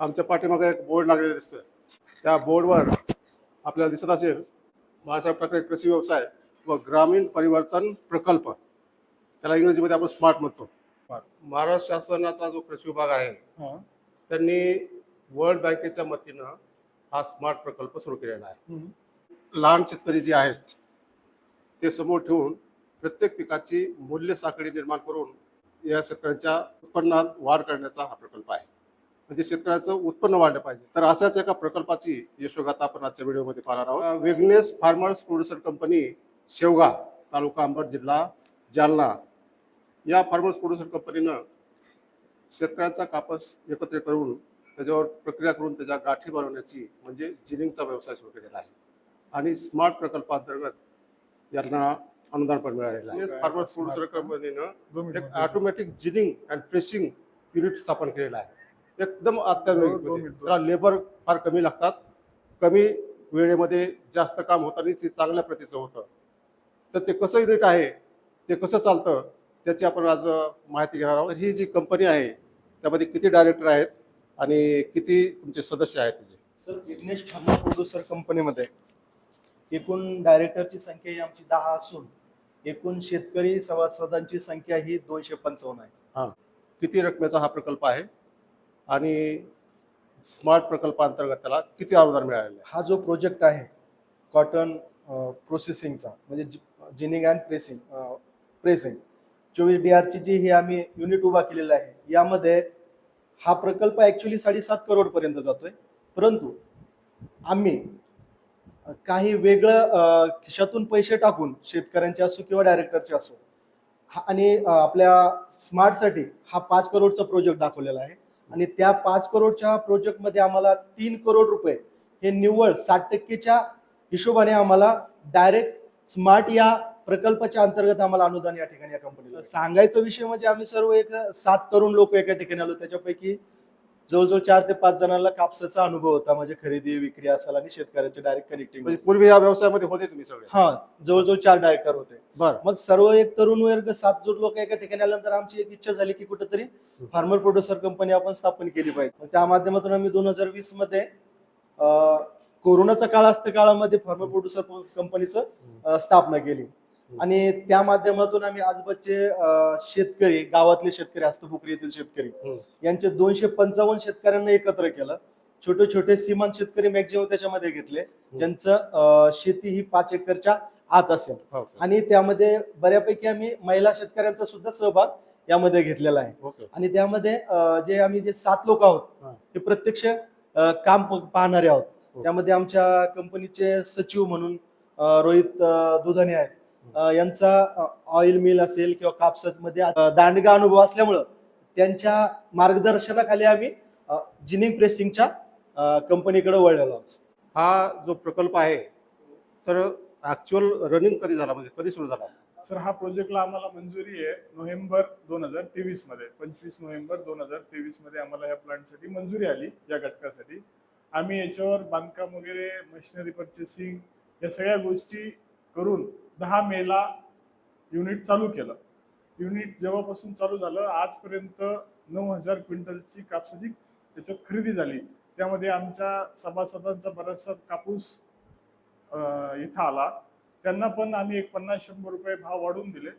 आमच्या पाठीमागे एक बोर्ड लागलेला दिसतोय. त्या बोर्डवर आपल्याला दिसत असेल बाळासाहेब ठाकरे कृषी व्यवसाय व ग्रामीण परिवर्तन प्रकल्प. त्याला इंग्रजीमध्ये आपण स्मार्ट म्हणतो. महाराष्ट्र शासनाचा जो कृषी विभाग आहे त्यांनी वर्ल्ड बँकेच्या मतीनं हा स्मार्ट प्रकल्प सुरू केलेला आहे. लहान शेतकरी जे आहेत ते समोर ठेवून प्रत्येक पिकाची मूल्य साखळी निर्माण करून या शेतकऱ्यांच्या उत्पन्नात वाढ करण्याचा हा प्रकल्प म्हणजे शेतकऱ्याचं उत्पन्न वाढलं पाहिजे. तर अशाच एका प्रकल्पाची यशोगाथा आपण आजच्या व्हिडिओमध्ये पाहणार आहोत. वेगनेस फार्मर्स प्रोड्युसर कंपनी शेवगा तालुका अंबड जिल्हा जालना. या फार्मर्स प्रोड्युसर कंपनीनं शेतकऱ्याचा कापस एकत्र करून त्याच्यावर प्रक्रिया करून त्याच्या गाठी बनवण्याची म्हणजे जिनिंगचा व्यवसाय सुरू केलेला आहे. आणि स्मार्ट प्रकल्पांतर्गत यांना अनुदान पण मिळालेलं आहे. फार्मर्स प्रोड्युसर कंपनीनं एक automatic ginning and pressing unit स्थापन केलेलं आहे. एकदम अत्याधुनिक दोन म्हणजे. मिनिटं. त्याला लेबर फार कमी लागतात. कमी वेळेमध्ये जास्त काम होतं आणि ते चांगल्या प्रतीचं होतं. तर ते कसं युनिट आहे ते कसं चालतं त्याची आपण आज माहिती घेणार आहोत. ही जी कंपनी आहे त्यामध्ये किती डायरेक्टर आहेत आणि किती तुमचे सदस्य आहेत त्याचे सर विघ्नेश फार्मा प्रोड्युसर कंपनीमध्ये एकूण डायरेक्टरची संख्या ही आमची दहा असून एकूण शेतकरी सभासदांची संख्या ही दोनशे पंचावन्न आहे. किती रकमेचा हा प्रकल्प आहे? आणि स्मार्ट प्रकल्पांतर्गत त्याला किती अनुदान मिळालेलं आहे? हा जो प्रोजेक्ट आहे कॉटन प्रोसेसिंगचा म्हणजे जिनिंग अँड प्रेसिंग प्रेसिंग चोवीस डी आरची जी ही आम्ही युनिट उभा केलेला आहे यामध्ये हा प्रकल्प ॲक्च्युली साडेसात करोडपर्यंत जातोय. परंतु आम्ही काही वेगळं खिशातून पैसे टाकून शेतकऱ्यांचे असो किंवा डायरेक्टरचे असो हा आणि आपल्या स्मार्टसाठी हा पाच करोडचा प्रोजेक्ट दाखवलेला आहे. आणि त्या पाच करोडच्या प्रोजेक्टमध्ये आम्हाला तीन करोड रुपये हे निव्वळ साठ टक्केच्या हिशोबाने आम्हाला डायरेक्ट स्मार्ट या प्रकल्पाच्या अंतर्गत आम्हाला अनुदान या ठिकाणी या कंपनीला सांगायचा विषय म्हणजे आम्ही सर्व एक सात तरुण लोक एका ठिकाणी आलो. त्याच्यापैकी जवळजवळ चार ते पाच जणांना कापसाचा अनुभव होता म्हणजे खरेदी विक्री असेल आणि शेतकऱ्याचे डायरेक्ट कनेक्टिंग म्हणजे पूर्वी या व्यवसायामध्ये होते तुम्ही सगळे? हा जवळजवळ चार डायरेक्टर होते. बरं. मग सर्व एक तरुण वर्ग सात जोड लोक एका ठिकाणी आल्यानंतर आमची एक इच्छा झाली की कुठेतरी फार्मर प्रोड्युसर कंपनी आपण स्थापन केली पाहिजे. त्या माध्यमातून आम्ही दोन हजार वीसमध्ये कोरोनाचा काळ असत्या काळामध्ये फार्मर प्रोड्युसर कंपनीचं स्थापना केली. आणि त्या माध्यमातून आम्ही आजबाजचे शेतकरी गावातले शेतकरी हस्तपुकरी येथील शेतकरी. यांचे दोनशे पंचावन्न शेतकऱ्यांना एकत्र केलं. छोटे छोटे सीमांत शेतकरी मॅक्झिमम त्याच्यामध्ये घेतले. ज्यांचं शेती ही पाच एकरच्या आत असेल. ओके आणि त्यामध्ये बऱ्यापैकी आम्ही महिला शेतकऱ्यांचा सुद्धा सहभाग यामध्ये घेतलेला आहे. आणि त्यामध्ये जे आम्ही जे सात लोक आहोत हा. ते प्रत्यक्ष काम पाहणारे आहोत. हो. त्यामध्ये आमच्या कंपनीचे सचिव म्हणून रोहित दुधाने आहेत. यांचा ऑइल मिल असेल किंवा कापसामध्ये दांडगा अनुभव असल्यामुळं त्यांच्या मार्गदर्शनाखाली आम्ही जिनिंग प्रेसिंगच्या कंपनीकडे वळलेलो आहोत. हा जो प्रकल्प आहे तर ऍक्च्युअल रनिंग कधी झाला? म्हणजे कधी सुरू झाला? सर हा प्रोजेक्टला आम्हाला मंजुरी आहे नोव्हेंबर दोन हजार तेवीसमध्ये पंचवीस नोव्हेंबर दोन हजार तेवीसमध्ये आम्हाला या प्लांटसाठी मंजुरी आली या घटकासाठी. आम्ही याच्यावर बांधकाम वगैरे मशिनरी परचेसिंग या सगळ्या गोष्टी करून दहा मेला युनिट चालू केलं. युनिट जेव्हापासून चालू झालं आजपर्यंत नऊ हजार क्विंटलची कापसाची त्याच्यात खरेदी झाली. त्यामध्ये आमच्या सभासदांचा बराचसा कापूस इथं आला. त्यांना पण आम्ही एक पन्नास शंभर रुपये भाव वाढवून दिले.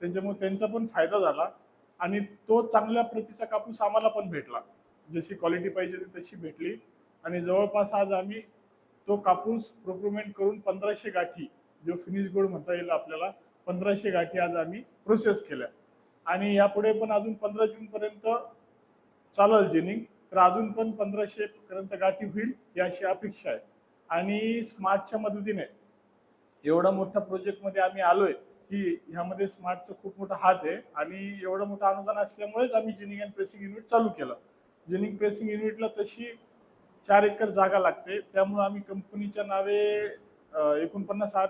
त्यांच्यामुळे त्यांचा पण फायदा झाला आणि तो चांगल्या प्रतीचा कापूस आम्हाला पण भेटला. जशी क्वालिटी पाहिजे ती तशी भेटली. आणि जवळपास आज आम्ही तो कापूस प्रोक्रुमेंट करून पंधराशे गाठी जो फिनिश गोड म्हणता येईल आपल्याला पंधराशे गाठी आज आम्ही प्रोसेस केल्या. आणि यापुढे पण अजून पंधरा जूनपर्यंत चालेल जेनिंग तर अजून पण पंधराशे पर्यंत गाठी होईल याची अपेक्षा आहे. आणि स्मार्टच्या मदतीने एवढा मोठा प्रोजेक्टमध्ये आम्ही आलोय की ह्यामध्ये स्मार्टचं खूप मोठा हात आहे. आणि एवढं मोठं अनुदान असल्यामुळेच आम्ही जिनिंग अँड प्रेसिंग युनिट चालू केलं. जिनिंग प्रेसिंग युनिटला तशी चार एकर जागा लागते. त्यामुळे आम्ही कंपनीच्या नावे एकोणपन्नास आर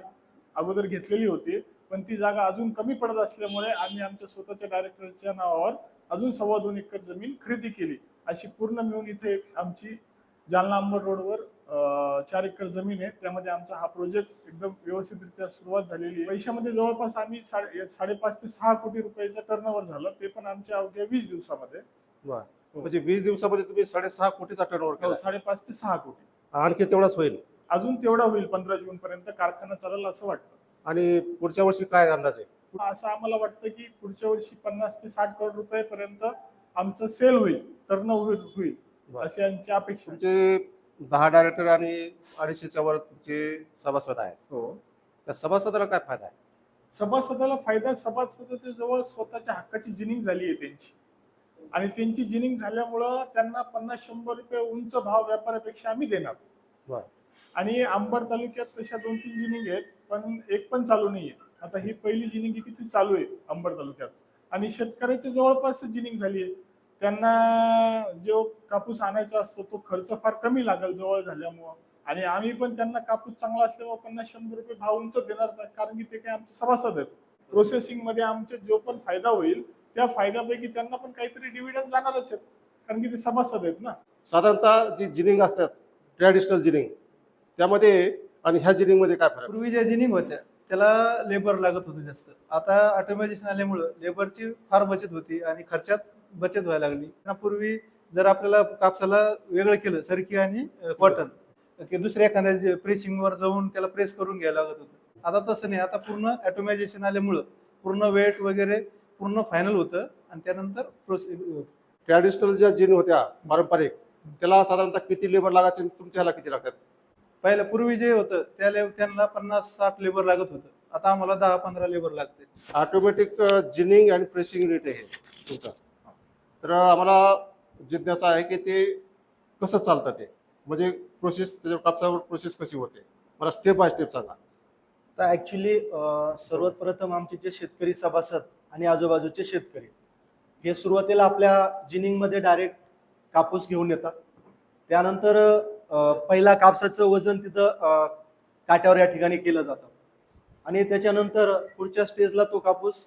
अगोदर घेतलेली होती पण ती जागा अजून कमी पडत असल्यामुळे आम्ही आमच्या स्वतःच्या डायरेक्टरच्या नावावर अजून सव्वा दोन एकर जमीन खरेदी केली. अशी पूर्ण मिळून इथे आमची जालना अंबड रोडवर चार एकर जमीन आहे. त्यामध्ये आमचा हा प्रोजेक्ट एकदम व्यवस्थितरित्या सुरुवात झालेली आहे. पैशामध्ये जवळपास आम्ही साडे साडेपाच ते सहा कोटी रुपयाचं टर्नओव्हर झालं. ते पण आमच्या अवघ्या वीस दिवसामध्ये. हो. म्हणजे वीस दिवसामध्ये तुम्ही साडेसहा कोटीचा टर्नओव्हर हो, केला. साडेपाच ते सहा कोटी. आणखी तेवढाच होईल. अजून तेवढा होईल पंधरा जून पर्यंत कारखाना चालेल असं वाटतं. आणि पुढच्या वर्षी काय अंदाज आहे? असं आम्हाला वाटतं की पुढच्या वर्षी पन्नास ते साठ करोड रुपयापर्यंत आमचं सेल होईल टर्न होईल. अशी आमची अपेक्षा. तुमचे दहा डायरेक्टर आणि अडीचशेच्या वर तुमचे सभासद आहेत. हो. त्या सभासदाला काय फायदा आहे? सभासदाला फायदा सभासदाच्या जवळ स्वतःच्या हक्काची जिनिंग झाली आहे त्यांची. आणि त्यांची जिनिंग झाल्यामुळं त्यांना पन्नास शंभर रुपये उंच भाव व्यापारापेक्षा आम्ही देणार. आणि अंबड तालुक्यात तशा दोन तीन जिनिंग आहेत पण एक पण चालू नाहीये. आता ही पहिली जिनिंग आहे की ती चालू आहे अंबड तालुक्यात. आणि शेतकऱ्याच्या जवळपास जिनिंग झाली आहे. त्यांना जो कापूस आणायचा असतो तो खर्च फार कमी लागेल जवळ झाल्यामुळं. आणि आम्ही पण त्यांना कापूस चांगला असल्यामुळे पन्नास शंभर रुपये भाव उंच देणार नाही, कारण की ते काही आमचे सभासद आहेत. प्रोसेसिंगमध्ये आमचे जो पण फायदा होईल त्या फायद्यापैकी त्यांना पण काहीतरी डिव्हिडंड जाणारच आहेत कारण की ते सभासद आहेत ना. साधारणतः जी जिनिंग असतात ट्रॅडिशनल जिनिंग त्यामध्ये आणि ह्या जिनिंगमध्ये काय फरक? पूर्वी ज्या जिनिंग होत्या त्याला लेबर लागत होतं जास्त. आता ऑटोमॅटिझेशन आल्यामुळं लेबरची फार बचत होती आणि खर्चात बचत व्हायला लागली. ना पूर्वी जर आपल्याला कापसाला वेगळं केलं सरकी आणि कॉटन की दुसऱ्या एखाद्या प्रेसिंग वर जाऊन त्याला प्रेस करून घ्यायला लागत होतं. आता तसं नाही. आता पूर्ण ऑटोमॅटिझेशन आल्यामुळं पूर्ण वेट वगैरे पूर्ण फायनल होतं आणि त्यानंतर होतं. ट्रॅडिशनल ज्या जिनिंग होत्या पारंपरिक त्याला साधारणतः किती लेबर लागायचे तुमच्या ह्याला किती लागतात? पहिलं पूर्वी जे होतं त्या ले- त्यांना पन्नास साठ लेबर लागत होतं. आता आम्हाला दहा पंधरा लेबर लागते. ऑटोमॅटिक जिनिंग आणि प्रेसिंग युनिट आहे तुमचं. तर आम्हाला जिज्ञासा आहे की ते कसं चालतं ते? म्हणजे प्रोसेस त्याच्या कापसावर प्रोसेस कशी होते? मला स्टेप बाय स्टेप सांगा. तर ऍक्च्युली सर्वात प्रथम आमचे जे शेतकरी सभासद आणि आजूबाजूचे शेतकरी हे सुरुवातीला आपल्या जिनिंगमध्ये डायरेक्ट कापूस घेऊन येतात. त्यानंतर पहिला कापसाचं वजन तिथं काट्यावर या ठिकाणी केलं जातं. आणि त्याच्यानंतर पुढच्या स्टेजला तो कापूस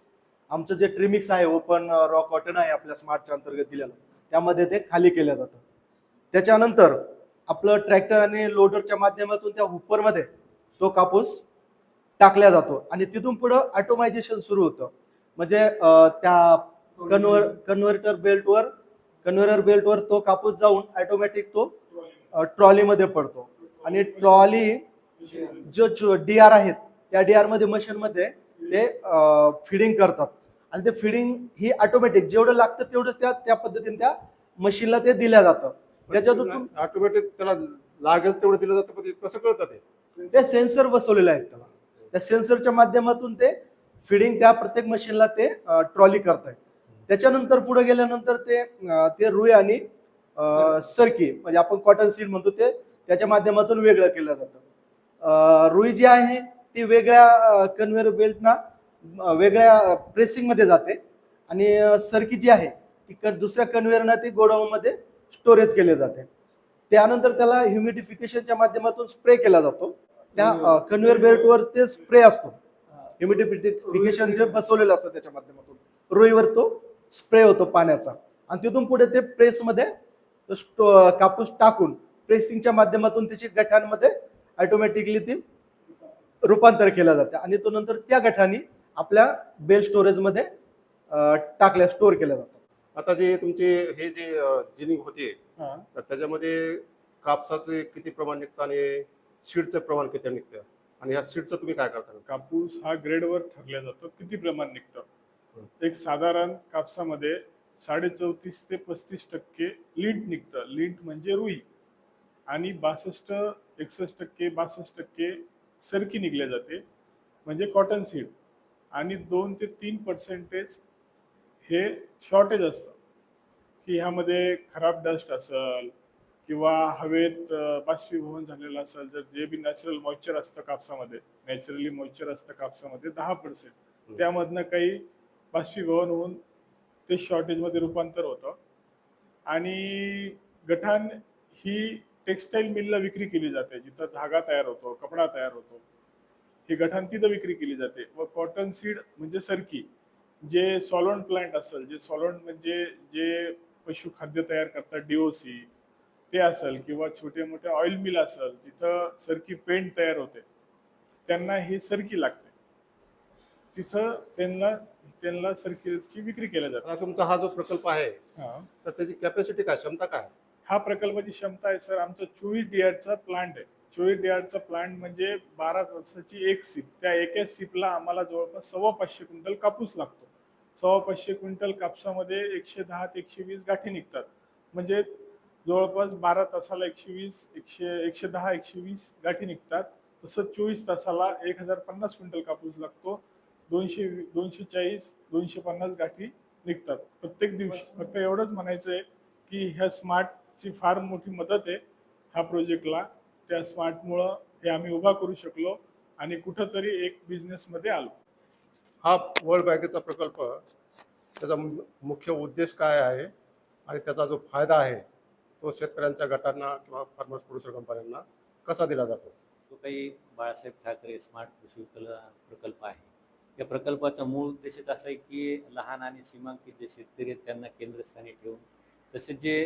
आमचं जे ट्रिमिक्स आहे ओपन रॉ कॉटन आहे आपल्या स्मार्टच्या अंतर्गत दिलेलं त्यामध्ये ते खाली केलं जातं. त्याच्यानंतर आपलं ट्रॅक्टर आणि लोडरच्या माध्यमातून त्या हुपरमध्ये तो कापूस टाकला जातो. आणि तिथून पुढं ऑटोमायझेशन सुरू होतं. म्हणजे त्या कन्व्हर कन्व्हर्टर बेल्टवर कन्व्हर्टर बेल्टवर तो कापूस जाऊन ऑटोमॅटिक तो ट्रॉलीमध्ये पडतो. आणि ट्रॉली जो डी आर आहेत त्या डी आरमध्ये मशीन मध्ये ते फिडिंग करतात. आणि ते फिडिंग ही ऑटोमॅटिक जेवढं लागतं तेवढं त्या त्या पद्धतीने त्या मशीनला ते दिल्या जातं. त्याच्यातून ऑटोमॅटिक त्याला लागेल तेवढं दिलं जातं पण कसं कळतं ते? ते सेन्सर बसवलेले आहेत त्याला. त्या सेन्सरच्या माध्यमातून ते फिडिंग त्या प्रत्येक मशीनला ते ट्रॉली करताय त्याच्यानंतर पुढे गेल्यानंतर ते ते रुई आणि सरकी म्हणजे आपण कॉटन सीड म्हणतो ते त्याच्या माध्यमातून वेगळं केलं जातं. रुई जी आहे ती वेगळ्या कन्व्हेअर बेल्टना वेगळ्या प्रेसिंगमध्ये जाते. आणि सरकी जी आहे ती क- दुसऱ्या कन्व्हेअरना ती गोडाऊन मध्ये स्टोरेज केले जाते. त्यानंतर त्याला ह्युमिडिफिकेशनच्या माध्यमातून स्प्रे केला जातो. त्या कन्व्हेअर बेल्टवर ते स्प्रे असतो. ह्युमिडिफिकेशन जे बसवलेलं असतं त्याच्या माध्यमातून. रोईवर तो स्प्रे होतो पाण्याचा. आणि तिथून पुढे ते प्रेसमध्ये तो स्टो- कापूस टाकून प्रेसिंगच्या माध्यमातून त्याची गठांमध्ये ऑटोमॅटिकली ती रूपांतर केलं जातं. आणि तो नंतर त्या गठांनी आपल्या बेल स्टोरेजमध्ये टाकल्या स्टोअर केल्या जातात. आता जे तुमचे हे जे जिनिंग होते हा. तर त्याच्यामध्ये कापसाचे किती प्रमाण निघतं आणि सीडचं प्रमाण किती निघतं? आणि ह्या सीडचं तुम्ही काय करता? कापूस हा ग्रेडवर ठरला जातो. किती प्रमाण निघतं? एक साधारण कापसामध्ये साडे चौतीस ते पस्तीस टक्के लिंट निघतं. लिंट म्हणजे रुई. आणि बासष्ट एकसष्ट टक्के बासष्ट टक्के सरकी निघल्या जाते. म्हणजे कॉटन सीड आणि दोन ते तीन पर्सेंटेज हे शॉर्टेज असतं. की ह्यामध्ये खराब डस्ट असेल किंवा हवेत बाष्पीभवन झालेलं असेल जर जे बी नॅचरल मॉइश्चर असतं कापसामध्ये नॅचरली मॉइश्चर असतं कापसामध्ये दहा पर्सेंट त्यामधनं काही बाष्पीभवन होऊन ते शॉर्टेजमध्ये रूपांतर होतं. आणि गठाण ही टेक्स्टाईल मिलला विक्री केली जाते जिथं धागा तयार होतो कपडा तयार होतो. हे गठाण तिथं विक्री केली जाते. व कॉटन सीड म्हणजे सरकी जे सॉलंट प्लांट असेल जे सॉलंट म्हणजे जे पशुखाद्य तयार करतात डीओसी ते असेल किंवा छोटे मोठे ऑइल मिल असेल जिथं सरकी पेंट तयार होते त्यांना ही सरकी लागते. तिथं त्यांना त्यांना सर्किलची विक्री केल्या जाते. आता तुमचा हा जो प्रकल्प आहे हा. तर त्याची कॅपॅसिटी काय क्षमता काय? हा प्रकल्पाची क्षमता आहे सर. आमचा चोवीस डीआरचा प्लांट आहे. चोवीस डीआरचा प्लांट म्हणजे बारा तासाची एक सीप. त्या एका सीपला आम्हाला जवळपास सव्वा पाचशे क्विंटल कापूस लागतो. सव्वा पाचशे क्विंटल कापसामध्ये एकशे दहा ते एकशे वीस गाठी निघतात. म्हणजे जवळपास बारा तासाला एकशे वीस एकशे एकशे दहा एकशे वीस गाठी निघतात. तसंच चोवीस तासाला एक हजार पन्नास क्विंटल कापूस लागतो. दोनशे दोनशे चाळीस दोनशे पन्नास गाठी निघतात. प्रत्येक दिवशी. फक्त एवढंच म्हणायचं आहे की ह्या स्मार्टची फार मोठी मदत आहे ह्या प्रोजेक्टला. त्या स्मार्टमुळं हे आम्ही उभा करू शकलो आणि कुठंतरी एक बिझनेसमध्ये आलो. हा वर्ल्ड बँकेचा प्रकल्प त्याचा मु- मुख्य उद्देश काय आहे आणि त्याचा जो फायदा आहे तो शेतकऱ्यांच्या गटांना किंवा फार्मर्स प्रोड्युसर कंपन्यांना कसा दिला जातो? जो काही बाळासाहेब ठाकरे स्मार्ट कृषी प्रकल्प आहे या प्रकल्पाचा मूळ उद्देशच असा आहे की लहान आणि सीमांकित जे शेतकरी आहेत त्यांना केंद्रस्थानी ठेवून तसेच जे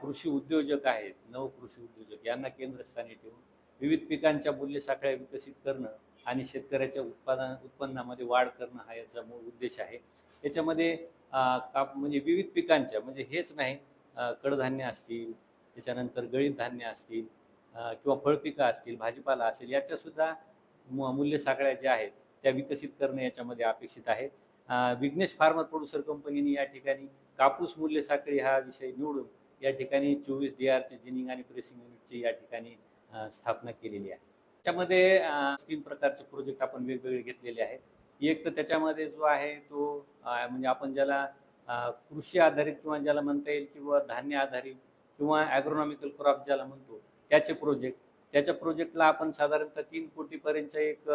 कृषी उद्योजक आहेत नवकृषी उद्योजक यांना केंद्रस्थानी ठेवून विविध पिकांच्या मूल्य साखळ्या विकसित करणं आणि शेतकऱ्याच्या उत्पादन उत्पन्नामध्ये वाढ करणं हा याचा मूळ उद्देश आहे. याच्यामध्ये काप म्हणजे विविध पिकांच्या म्हणजे हेच नाही कडधान्य असतील त्याच्यानंतर गळीत धान्य असतील किंवा फळपिकं असतील भाजीपाला असेल याच्यासुद्धा मूल्य साखळ्या ज्या आहेत त्या विकसित करणं याच्यामध्ये अपेक्षित आहे. विघ्नेश फार्मर प्रोड्युसर कंपनीने या ठिकाणी कापूस मूल्य साखळी हा विषय निवडून या ठिकाणी चोवीस डी आरचे जिनिंग आणि प्रेसिंग युनिटची या ठिकाणी स्थापना केलेली आहे. त्यामध्ये तीन प्रकारचे प्रोजेक्ट आपण वेगवेगळे घेतलेले आहेत. एक तर त्याच्यामध्ये जो आहे तो म्हणजे आपण ज्याला कृषी आधारित किंवा ज्याला म्हणता येईल किंवा धान्य आधारित किंवा ॲग्रोनॉमिकल क्रॉप ज्याला म्हणतो त्याचे प्रोजेक्ट त्याच्या प्रोजेक्टला आपण साधारणतः तीन कोटीपर्यंतचा एक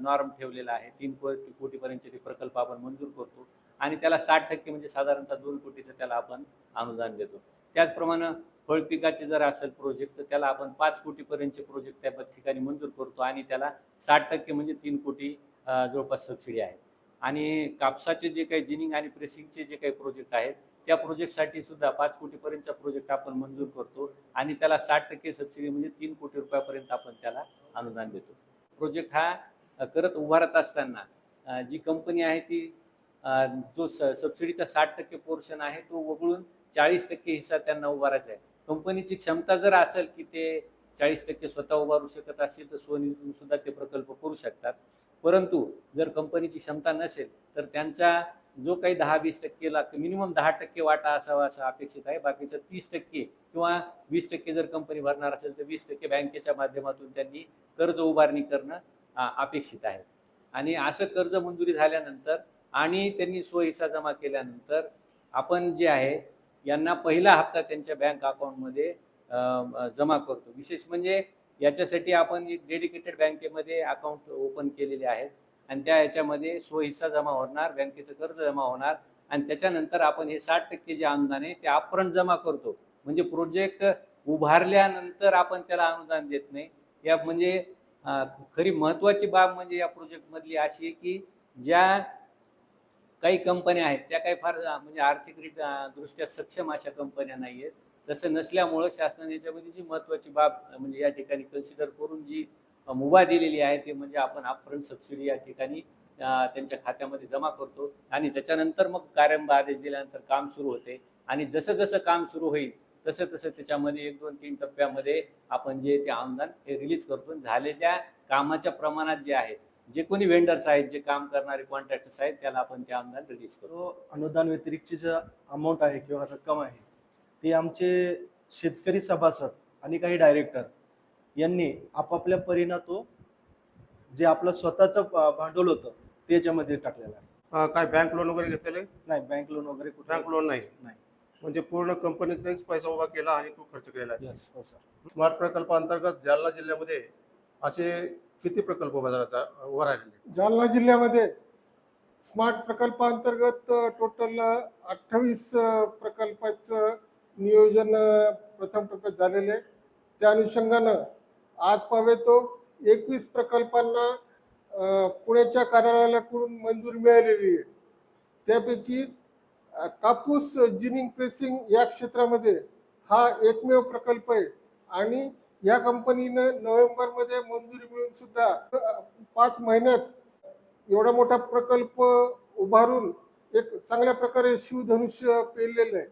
नॉर्म ठेवलेला आहे. तीन कोटी कोटीपर्यंतचे ते प्रकल्प आपण मंजूर करतो आणि त्याला साठ टक्के म्हणजे साधारणतः दोन कोटीचं त्याला आपण अनुदान देतो. त्याचप्रमाणे फळपिकाचे जर असेल प्रोजेक्ट तर त्याला आपण पाच कोटीपर्यंतचे प्रोजेक्ट त्या ठिकाणी मंजूर करतो आणि त्याला साठ टक्के म्हणजे तीन कोटी जवळपास सबसिडी आहे. आणि कापसाचे जे काही जिनिंग आणि प्रेसिंगचे जे काही प्रोजेक्ट आहेत त्या प्रोजेक्टसाठी सुद्धा पाच कोटीपर्यंतचा प्रोजेक्ट आपण मंजूर करतो आणि त्याला साठ टक्के सबसिडी म्हणजे तीन कोटी रुपयापर्यंत आपण त्याला अनुदान देतो. प्रोजेक्ट हा करत उभारत असताना जी कंपनी आहे ती जो स सबसिडीचा साठ टक्के पोर्शन आहे तो वगळून चाळीस टक्के हिस्सा त्यांना उभारायचा आहे. कंपनीची क्षमता जर असेल की ते चाळीस टक्के स्वतः उभारू शकत असतील तर स्वनिधीतून सुद्धा ते प्रकल्प करू शकतात. परंतु जर कंपनीची क्षमता नसेल तर त्यांचा जो काही दहा वीस टक्केला मिनिमम दहा टक्के वाटा असावा असं अपेक्षित आहे. बाकीचं तीस टक्के किंवा वीस टक्के जर कंपनी भरणार असेल तर वीस टक्के बँकेच्या माध्यमातून त्यांनी कर्ज उभारणी करणं अपेक्षित आहे. आणि असं कर्ज मंजुरी झाल्यानंतर आणि त्यांनी स्वहिस्सा जमा केल्यानंतर आपण जे आहे यांना पहिला हप्ता त्यांच्या बँक अकाउंटमध्ये जमा करतो. विशेष म्हणजे याच्यासाठी आपण एक डेडिकेटेड बँकेमध्ये अकाउंट ओपन केलेले आहेत. आणि त्या याच्यामध्ये स्वहिस्सा जमा होणार बँकेचं कर्ज जमा होणार. आणि त्याच्यानंतर आपण हे साठ टक्के जे अनुदान आहे ते आपण जमा करतो. म्हणजे प्रोजेक्ट उभारल्यानंतर आपण त्याला अनुदान देत नाही. या म्हणजे खरी महत्त्वाची बाब म्हणजे या प्रोजेक्टमधली अशी आहे की ज्या काही कंपन्या आहेत त्या काही फार म्हणजे आर्थिकरित्या दृष्ट्या सक्षम अशा कंपन्या नाही आहेत तसं नसल्यामुळं शासनाने याच्यामध्ये जी महत्वाची बाब म्हणजे या ठिकाणी कन्सिडर करून जी मुभा दिलेली आहे ते म्हणजे आपण अपफ्रंट सबसिडी या ठिकाणी त्यांच्या खात्यामध्ये जमा करतो. आणि त्याच्यानंतर मग कार्यारंभ आदेश दिल्यानंतर काम सुरू होते. आणि जसं जसं काम सुरू होईल तसं तसं त्याच्यामध्ये एक दोन तीन टप्प्यामध्ये आपण जे ते अनुदान हे रिलीज करतो. झालेल्या कामाच्या प्रमाणात जे आहे जे कोणी वेंडर्स आहेत जे काम करणारे कॉन्ट्रॅक्टर्स आहेत त्याला आपण ते आमदान रिलीज करतो. अनुदान व्यतिरिक्तची जे अमाऊंट आहे किंवा रक्कम आहे ती आमचे शेतकरी सभासद आणि काही डायरेक्टर यांनी आपापल्या परीनं तो जे आपलं स्वतःचं भांडवल होतं ते याच्यामध्ये टाकलेलं आहे. अं, काय बँक लोन वगैरे घेतलेले नाही बँक लोन वगैरे कुठे बँक लोन नाही. नाही. म्हणजे पूर्ण कंपनीचाच पैसा उभा केला आणि तो खर्च केलेला आहे. Yes, हो सर स्मार्ट प्रकल्पाअंतर्गत जालना जिल्ह्यामध्ये असे किती प्रकल्प बाजाराचा उभा राहिलेले जालना जिल्ह्यामध्ये स्मार्ट प्रकल्पाअंतर्गत टोटल अठ्ठावीस प्रकल्पाचं नियोजन प्रथम टप्प्यात झालेले आहे. त्या अनुषंगानं आज पावे तो एकवीस प्रकल्पांना पुण्याच्या कार्यालयाकडून मंजुरी मिळालेली आहे त्यापैकी कापूस जिनिंग प्रेसिंग या क्षेत्रामध्ये हा एकमेव प्रकल्प आहे आणि या कंपनीनं नोव्हेंबरमध्ये मंजुरी मिळून सुद्धा पाच महिन्यात एवढा मोठा प्रकल्प उभारून एक चांगल्या प्रकारे शिवधनुष्य पेरलेलं आहे